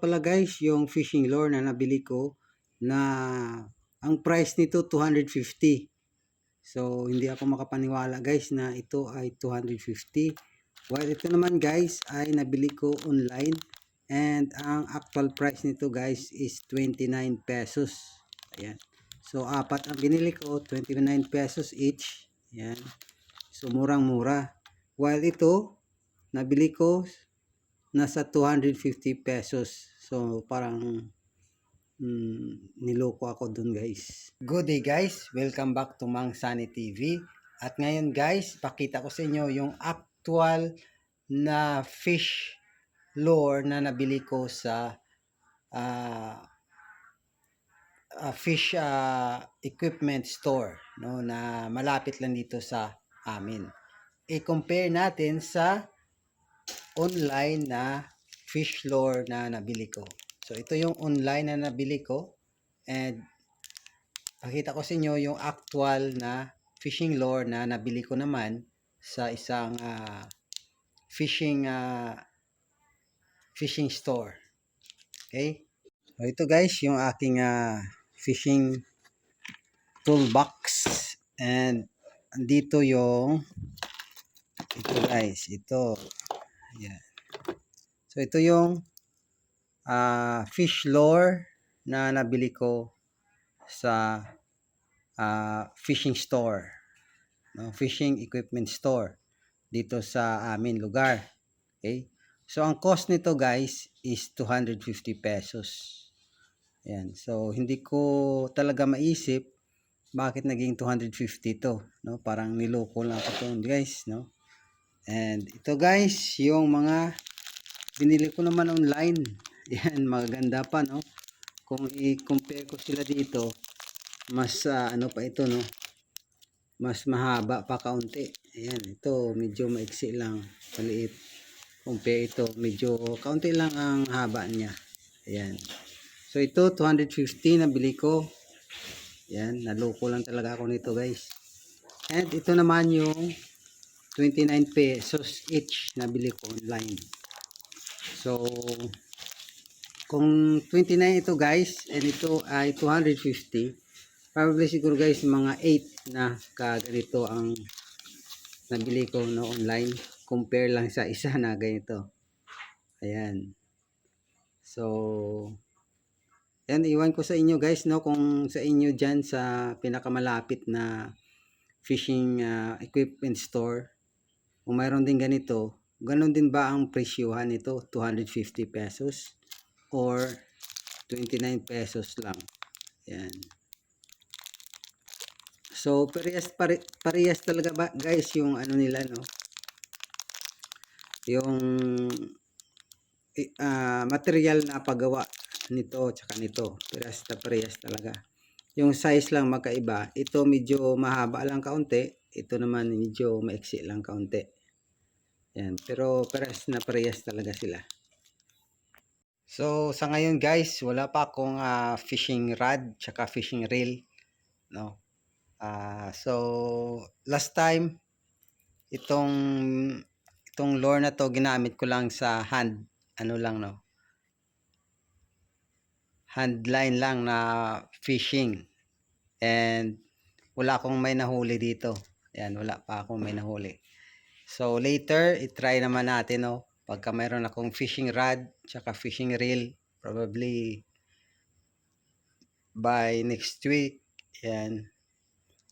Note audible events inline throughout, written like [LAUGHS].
pala guys yung fishing lure na nabili ko na ang price nito 250 so hindi ako makapaniwala guys na ito ay 250 while ito naman guys ay nabili ko online and ang actual price nito guys is 29 pesos. Ayan. So apat ang binili ko 29 pesos each. Ayan. So murang mura while ito nabili ko nasa 250 pesos. So, parang mm, niloko ako dun guys. Good day guys! Welcome back to Mang Sunny TV. At ngayon guys, pakita ko sa inyo yung actual na fish lure na nabili ko sa ah, ah, fish ah, equipment store no na malapit lang dito sa amin. I-compare natin sa online na fish lure na nabili ko. So, ito yung online na nabili ko. And, pakita ko sa inyo yung actual na fishing lure na nabili ko naman sa isang ah, fishing ah, fishing store. Okay? So, ito guys, yung aking ah, fishing toolbox. And, andito yung ito guys, ito Ayan. So, ito yung ah, fish lure na nabili ko sa ah, fishing store. No? Fishing equipment store dito sa amin lugar. Okay? So, ang cost nito guys is 250 pesos. Ayan. So, hindi ko talaga maisip bakit naging 250 to. No? Parang niloko lang ako to guys. No? And ito guys, yung mga binili ko naman online. [LAUGHS] Yan, maganda pa no. Kung i-compare ko sila dito, mas ah, ano pa ito no. Mas mahaba pa kaunti. Ayan, ito medyo maiksi lang, maliit. Compare ito, medyo kaunti lang ang haba niya. Ayan. So ito 250 na bili ko. Ayan, naloko lang talaga ako nito guys. And ito naman yung 29 pesos each nabili ko online. So, kung 29 ito guys, and ito ay 250, probably siguro guys mga 8 na kaganito ang nabili ko no online. Compare lang sa isa na ganito. Ayan. So, yan, iwan ko sa inyo guys, no, kung sa inyo dyan sa pinakamalapit na fishing uh, equipment store, kung mayroon din ganito, ganun din ba ang presyuhan nito? 250 pesos or 29 pesos lang. Yan. So, parehas, pare, parehas talaga ba guys yung ano nila, no? Yung uh, material na paggawa nito tsaka nito. Parehas na parehas talaga. Yung size lang magkaiba. Ito medyo mahaba lang kaunti. Ito naman medyo maiksi lang kaunti. Yan. Pero parehas na parehas talaga sila. So, sa ngayon guys, wala pa akong uh, fishing rod tsaka fishing reel. No? Uh, so, last time, itong itong lure na to ginamit ko lang sa hand ano lang no hand line lang na fishing and wala akong may nahuli dito yan wala pa akong may nahuli So later, i-try naman natin no. Pagka mayroon akong fishing rod, tsaka fishing reel, probably by next week, yan.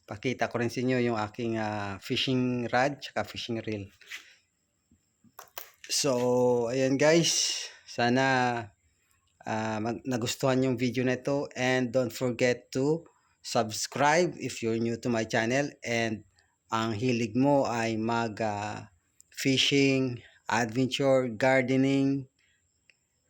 Pakita ko rin sa inyo yung aking uh, fishing rod, tsaka fishing reel. So, ayan guys. Sana uh, mag nagustuhan yung video na ito. And don't forget to subscribe if you're new to my channel. And ang hilig mo ay mag uh, fishing, adventure, gardening,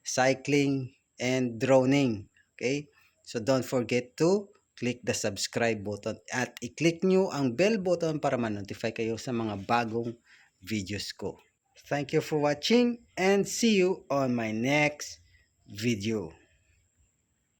cycling, and droning. Okay? So don't forget to click the subscribe button at i-click nyo ang bell button para ma-notify kayo sa mga bagong videos ko. Thank you for watching and see you on my next video.